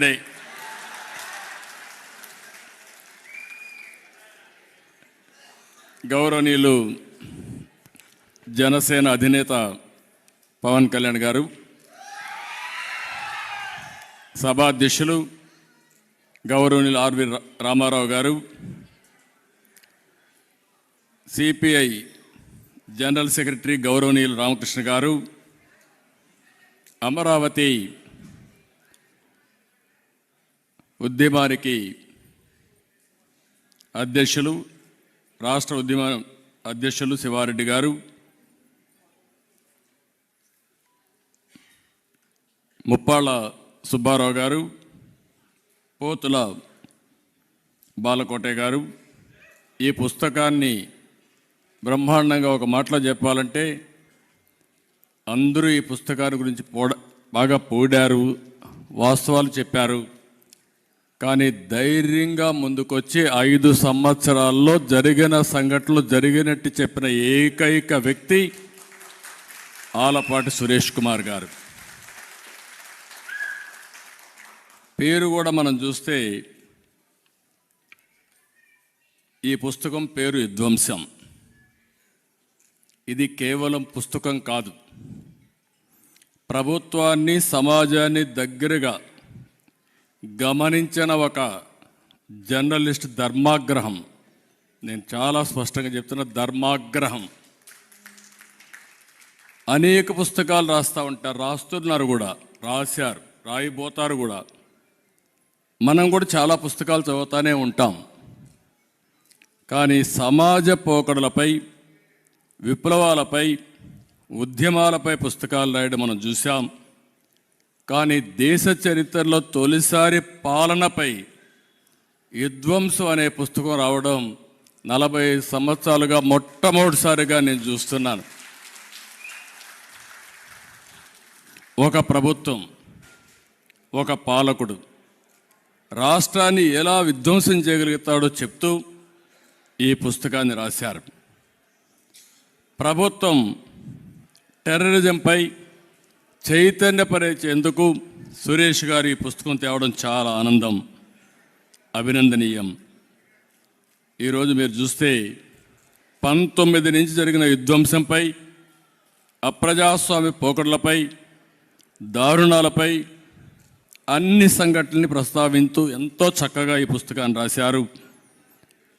Day. గౌరవనీయులు జనసేన అధినేత పవన్ కళ్యాణ్ గారు సభాధ్యక్షులు గౌరవనీయులు ఆర్వి రామారావు గారు సిపిఐ జనరల్ సెక్రటరీ గౌరవనీయులు రామకృష్ణ గారు అమరావతి ఉద్యమానికి అధ్యక్షులు రాష్ట్ర ఉద్యమ అధ్యక్షులు శివారెడ్డి గారు ముప్పాళ్ళ సుబ్బారావు గారు పోతుల బాలకోటే గారు. ఈ పుస్తకాన్ని బ్రహ్మాండంగా ఒక మాటలో చెప్పాలంటే అందరూ ఈ పుస్తకాన్ని గురించి పోడ బాగా పోడారు వాస్తవాలు చెప్పారు. కానీ ధైర్యంగా ముందుకొచ్చి ఐదు సంవత్సరాల్లో జరిగిన సంఘటనలు జరిగినట్టు చెప్పిన ఏకైక వ్యక్తి ఆలపాటి సురేష్ కుమార్ గారు. పేరు కూడా మనం చూస్తే ఈ పుస్తకం పేరు విధ్వంసం. ఇది కేవలం పుస్తకం కాదు. ప్రభుత్వాన్ని సమాజాన్ని దగ్గరగా గమనించిన ఒక జర్నలిస్ట్ ధర్మాగ్రహం. నేను చాలా స్పష్టంగా చెప్తున్న ధర్మాగ్రహం. అనేక పుస్తకాలు రాస్తూ ఉంటారు రాస్తున్నారు కూడా రాశారు రాయిపోతారు కూడా. మనం కూడా చాలా పుస్తకాలు చదువుతూనే ఉంటాం. కానీ సమాజ పోకడలపై విప్లవాలపై ఉద్యమాలపై పుస్తకాలు రాయడం మనం చూసాం కానీ దేశ చరిత్రలో తొలిసారి పాలనపై విధ్వంసం అనే పుస్తకం రావడం నలభై సంవత్సరాలుగా మొట్టమొదటిసారిగా నేను చూస్తున్నాను. ఒక ప్రభుత్వం ఒక పాలకుడు రాష్ట్రాన్ని ఎలా విధ్వంసం చేయగలుగుతాడో చెప్తూ ఈ పుస్తకాన్ని రాశారు. ప్రభుత్వం టెర్రరిజంపై చైతన్యపరిచేందుకు సురేష్ గారు ఈ పుస్తకం తేవడం చాలా ఆనందం అభినందనీయం. ఈరోజు మీరు చూస్తే పంతొమ్మిది నుంచి జరిగిన విధ్వంసంపై అప్రజాస్వామ్య పోకడలపై దారుణాలపై అన్ని సంఘటనల్ని ప్రస్తావించు ఎంతో చక్కగా ఈ పుస్తకాన్ని రాశారు.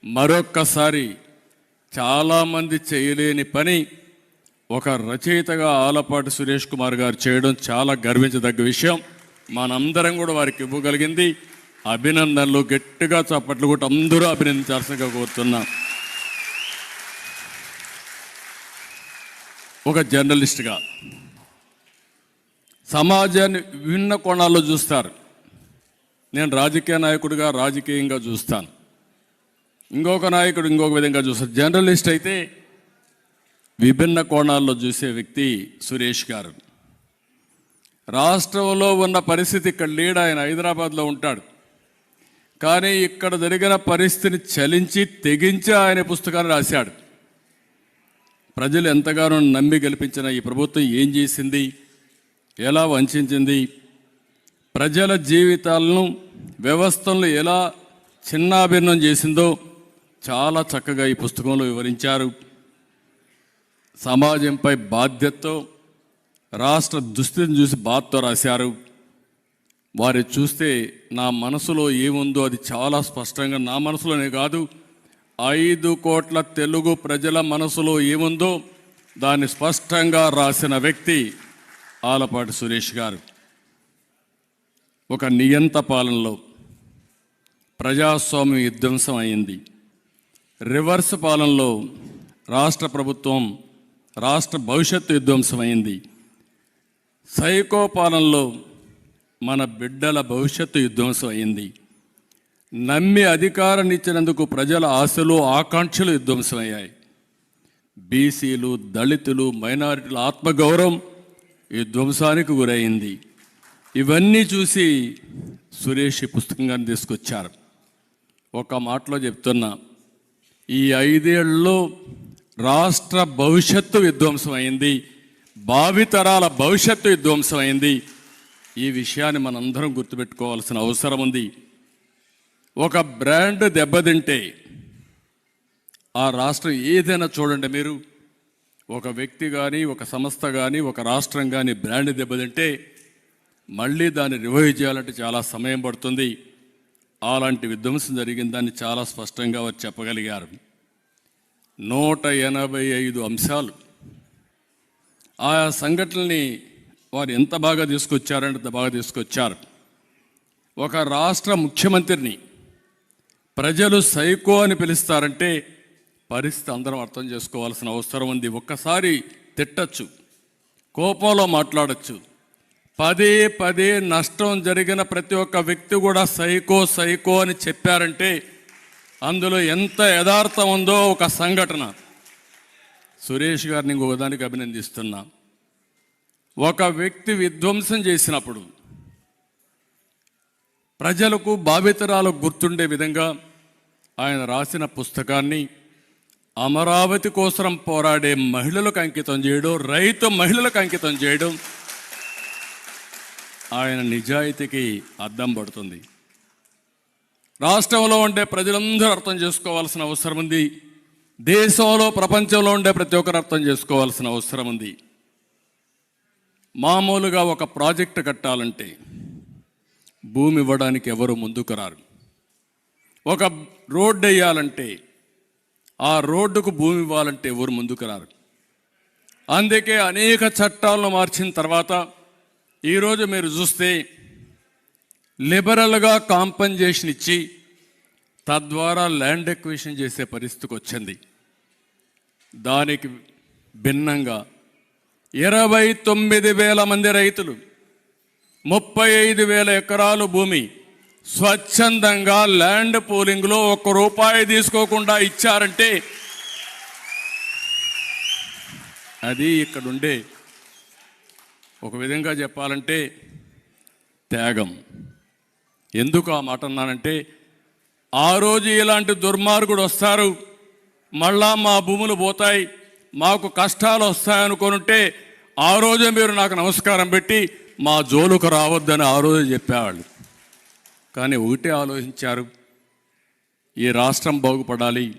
మరొక్కసారి చాలామంది చేయలేని పని ఒక రచయితగా ఆలపాటి సురేష్ కుమార్ గారు చేయడం చాలా గర్వించదగ్గ విషయం. మనందరం కూడా వారికి ఇవ్వగలిగింది. అభినందనలు గట్టిగా చప్పట్లు కూడా అందరూ అభినందించాల్సిందిగా కోరుతున్నాం. ఒక జర్నలిస్ట్గా. సమాజాన్ని విభిన్న కోణాల్లో చూస్తారు. నేను రాజకీయ నాయకుడిగా రాజకీయంగా చూస్తాను. ఇంకొక నాయకుడు ఇంకొక విధంగా చూస్తాను జర్నలిస్ట్ అయితే విభిన్న కోణాల్లో చూసే వ్యక్తి సురేష్ గారు. రాష్ట్రంలో ఉన్న పరిస్థితి ఇక్కడ లీడ్ ఆయన హైదరాబాద్లో ఉంటాడు. కానీ ఇక్కడ జరిగిన పరిస్థితిని చలించి తెగించి ఆయన పుస్తకాన్ని రాశాడు. ప్రజలు ఎంతగానో నమ్మి గెలిపించిన ఈ ప్రభుత్వం ఏం చేసింది? ఎలా వంచింది? ప్రజల జీవితాలను వ్యవస్థలను ఎలా చిన్నాభిన్నం చేసిందో చాలా చక్కగా ఈ పుస్తకంలో వివరించారు. సమాజంపై బాధ్యతతో రాష్ట్ర దుస్థితిని చూసి బాధతో రాశారు. వారి చూస్తే నా మనసులో ఏముందో అది చాలా స్పష్టంగా నా మనసులోనే కాదు ఐదు కోట్ల తెలుగు ప్రజల మనసులో ఏముందో దాన్ని స్పష్టంగా రాసిన వ్యక్తి ఆలపాటి సురేష్ గారు. ఒక నియంత పాలనలో ప్రజాస్వామ్యం విధ్వంసం అయింది. రివర్స్ పాలనలో రాష్ట్ర ప్రభుత్వం రాష్ట్ర భవిష్యత్తు విధ్వంసమైంది. సైకో పాలనలో మన బిడ్డల భవిష్యత్తు విధ్వంసం అయింది నమ్మి అధికారాన్ని ఇచ్చినందుకు ప్రజల ఆశలు ఆకాంక్షలు విధ్వంసమయ్యాయి. బీసీలు దళితులు మైనారిటీల ఆత్మగౌరవం విధ్వంసానికి గురైంది. ఇవన్నీ చూసి సురేష్ ఈ పుస్తకంగాన్ని తీసుకొచ్చారు. ఒక మాటలో చెప్తున్నా ఈ ఐదేళ్ళలో రాష్ట్ర భవిష్యత్తు విధ్వంసం అయింది భావితరాల భవిష్యత్తు విధ్వంసం అయింది ఈ విషయాన్ని మనందరం గుర్తుపెట్టుకోవాల్సిన అవసరం ఉంది. ఒక బ్రాండ్ దెబ్బతింటే ఆ రాష్ట్రం ఏదైనా చూడండి మీరు. ఒక వ్యక్తి కానీ ఒక సంస్థ కానీ ఒక రాష్ట్రం కానీ బ్రాండ్ దెబ్బతింటే మళ్ళీ దాన్ని రివైవ్ చేయాలంటే చాలా సమయం పడుతుంది. అలాంటి విధ్వంసం జరిగిందని చాలా స్పష్టంగా వారు చెప్పగలిగారు. నూట ఎనభై ఐదు అంశాలు. ఆ సంఘటనని వారు ఎంత బాగా తీసుకొచ్చారంటే అంత బాగా తీసుకొచ్చారు. ఒక రాష్ట్ర ముఖ్యమంత్రిని ప్రజలు సైకో అని పిలుస్తారంటే పరిస్థితి అందరం అర్థం చేసుకోవాల్సిన అవసరం ఉంది. ఒక్కసారి తిట్టచ్చు కోపంలో మాట్లాడచ్చు. పదే పదే నష్టం జరిగిన ప్రతి ఒక్క వ్యక్తి కూడా సైకో సైకో అని చెప్పారంటే అందులో ఎంత యథార్థం ఉందో ఒక సంఘటన. సురేష్ గారిని ఇంకొక దానికి అభినందిస్తున్నా. ఒక వ్యక్తి విధ్వంసం చేసినప్పుడు ప్రజలకు భావితరాలకు గుర్తుండే విధంగా ఆయన రాసిన పుస్తకాన్ని అమరావతి కోసం పోరాడే మహిళలకు అంకితం చేయడం రైతు మహిళలకు అంకితం చేయడం ఆయన నిజాయితీకి అద్దం పడుతుంది. రాష్ట్రంలో ఉండే ప్రజలందరూ అర్థం చేసుకోవాల్సిన అవసరం ఉంది. దేశంలో ప్రపంచంలో ఉండే ప్రతి ఒక్కరు అర్థం చేసుకోవాల్సిన అవసరం ఉంది. మామూలుగా ఒక ప్రాజెక్టు కట్టాలంటే భూమి ఇవ్వడానికి ఎవరు ముందుకు రారు? ఒక రోడ్డు వేయాలంటే ఆ రోడ్డుకు భూమి ఇవ్వాలంటే ఎవరు ముందుకు రారు? అందుకే అనేక చట్టాలను మార్చిన తర్వాత ఈరోజు మీరు చూస్తే లిబరల్గా కాంపన్సేషన్ ఇచ్చి తద్వారా ల్యాండ్ ఎక్విషన్ చేసే పరిస్థితికి వచ్చింది దానికి భిన్నంగా ఇరవై తొమ్మిది వేల మంది రైతులు ముప్పై ఐదు వేల ఎకరాలు భూమి స్వచ్ఛందంగా ల్యాండ్ పూలింగ్లో ఒక్క రూపాయి తీసుకోకుండా ఇచ్చారంటే అది ఇక్కడ ఉండే ఒక విధంగా చెప్పాలంటే త్యాగం. ఎందుకు ఆ మాట అన్నానంటే ఆ రోజు ఇలాంటి దుర్మార్గుడు వస్తారు మళ్ళా మా భూములు పోతాయి మాకు కష్టాలు వస్తాయనుకుంటే ఆ రోజే మీరు నాకు నమస్కారం పెట్టి మా జోలుకు రావద్దని ఆ రోజే చెప్పేవాళ్ళు. కానీ ఒకటే ఆలోచించారు ఈ రాష్ట్రం బాగుపడాలి